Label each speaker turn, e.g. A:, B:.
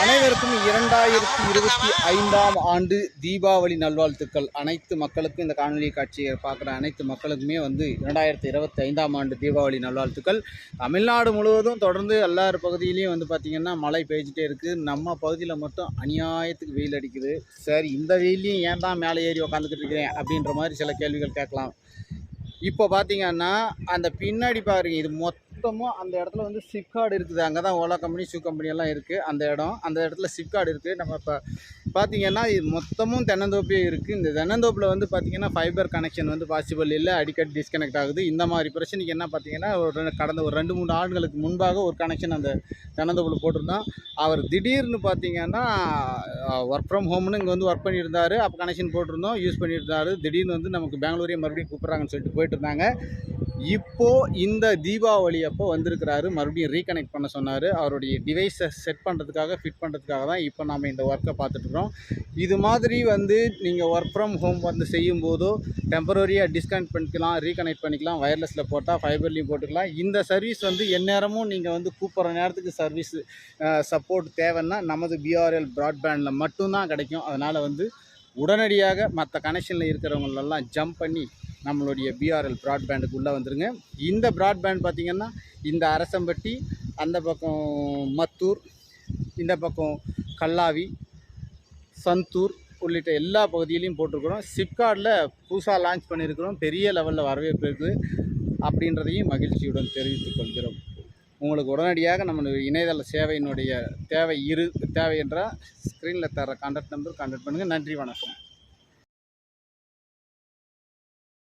A: அனைவருக்கும் இரண்டாயிரத்தி இருபத்தி ஐந்தாம் ஆண்டு தீபாவளி நல்வாழ்த்துக்கள். அனைத்து மக்களுக்கும் இந்த காணொலி காட்சியை பார்க்குற அனைத்து மக்களுக்குமே வந்து இரண்டாயிரத்தி இருபத்தி ஐந்தாம் ஆண்டு தீபாவளி நல்வாழ்த்துக்கள். தமிழ்நாடு முழுவதும் தொடர்ந்து எல்லார் பகுதியிலையும் வந்து பார்த்திங்கன்னா மழை பெய்ஞ்சிட்டே இருக்குது நம்ம பகுதியில் மட்டும் அநியாயத்துக்கு வெயில் அடிக்குது. சரி இந்த வெயிலையும் ஏன் தான் மேலே ஏறி உக்காந்துக்கிட்டு இருக்கிறேன் அப்படின்ற மாதிரி சில கேள்விகள் கேட்கலாம். இப்போ பார்த்தீங்கன்னா அந்த பின்னாடி பாருங்க இது மொத்த மொத்தமும் அந்த இடத்துல வந்து சிப்கார்டு இருக்குது. அங்கே தான் ஓலா கம்பெனி ஷூ கம்பெனி எல்லாம் இருக்குது அந்த இடம் அந்த இடத்துல சிப்கார்டு இருக்குது நம்ம இப்போ பார்த்தீங்கன்னா இது மொத்தமும் தென்னந்தோப்பே இருக்குது இந்த தென்னந்தோப்பில் வந்து பார்த்திங்கன்னா ஃபைபர் கனெக்ஷன் வந்து பாசிபிள் இல்லை. அடிக்கடி டிஸ்கனெக்ட் ஆகுது. இந்த மாதிரி பிரச்சனைக்கு என்ன பார்த்தீங்கன்னா ஒரு கடந்த ஒரு ரெண்டு மூணு ஆண்டுகளுக்கு முன்பாக ஒரு கனெக்ஷன் அந்த தென்னந்தோப்பில் போட்டிருந்தோம். அவர் திடீர்னு பார்த்தீங்கன்னா ஒர்க் ஃப்ரம் ஹோம்னு இங்கே வந்து ஒர்க் பண்ணியிருந்தார். அப்போ கனெக்ஷன் போட்டிருந்தோம். யூஸ் பண்ணியிருந்தாரு. திடீர்னு வந்து நமக்கு பெங்களூரே மறுபடியும் கூப்பிட்றாங்கன்னு சொல்லிட்டு போயிட்டு இருந்தாங்க. இப்போ இந்த தீபாவளி அப்போ வந்திருக்கிறாரு. மறுபடியும் ரீகனெக்ட் பண்ண சொன்னார். அவருடைய டிவைஸை செட் பண்ணுறதுக்காக ஃபிட் பண்ணுறதுக்காக தான் இப்போ நம்ம இந்த ஒர்க்கை பார்த்துட்ருக்கோம் இது மாதிரி வந்து நீங்கள் ஒர்க் ஃப்ரம் ஹோம் வந்து செய்யும்போதோ டெம்பரரியாக டிஸ்கனெக்ட் பண்ணிக்கலாம் ரீகனெக்ட் பண்ணிக்கலாம் வயர்லெஸில் போட்டால் ஃபைபர்லேயும் போட்டுக்கலாம். இந்த சர்வீஸ் வந்து எந்நேரமும் நீங்கள் வந்து கூப்பிட்ற நேரத்துக்கு சர்வீஸ் சப்போர்ட் தேவைன்னா நமது பிஆர்எல் ப்ராட்பேண்டில் மட்டும்தான் கிடைக்கும். அதனால் வந்து உடனடியாக மற்ற கனெக்ஷனில் இருக்கிறவங்களெல்லாம் ஜம்ப் பண்ணி நம்மளுடைய பிஆர்எல் ப்ராட்பேண்டுக்கு உள்ளே வந்துருங்க. இந்த ப்ராட்பேண்ட் பார்த்திங்கன்னா இந்த அரசம்பட்டி அந்த பக்கம் மத்தூர் இந்த பக்கம் கல்லாவி சந்தூர் உள்ளிட்ட எல்லா பகுதியிலையும் போட்டிருக்கிறோம். சிப்கார்டில் புதுசாக லான்ச் பண்ணியிருக்கிறோம். பெரிய லெவலில் வரவேற்பு இருக்குது அப்படின்றதையும் மகிழ்ச்சியுடன் தெரிவித்துக் கொள்கிறோம். உங்களுக்கு உடனடியாக நம்ம இணையதள சேவையினுடைய தேவை இரு தேவை என்றால் ஸ்க்ரீனில் தர கான்டாக்ட் நம்பர் கான்டாக்ட் பண்ணுங்கள் நன்றி வணக்கம்.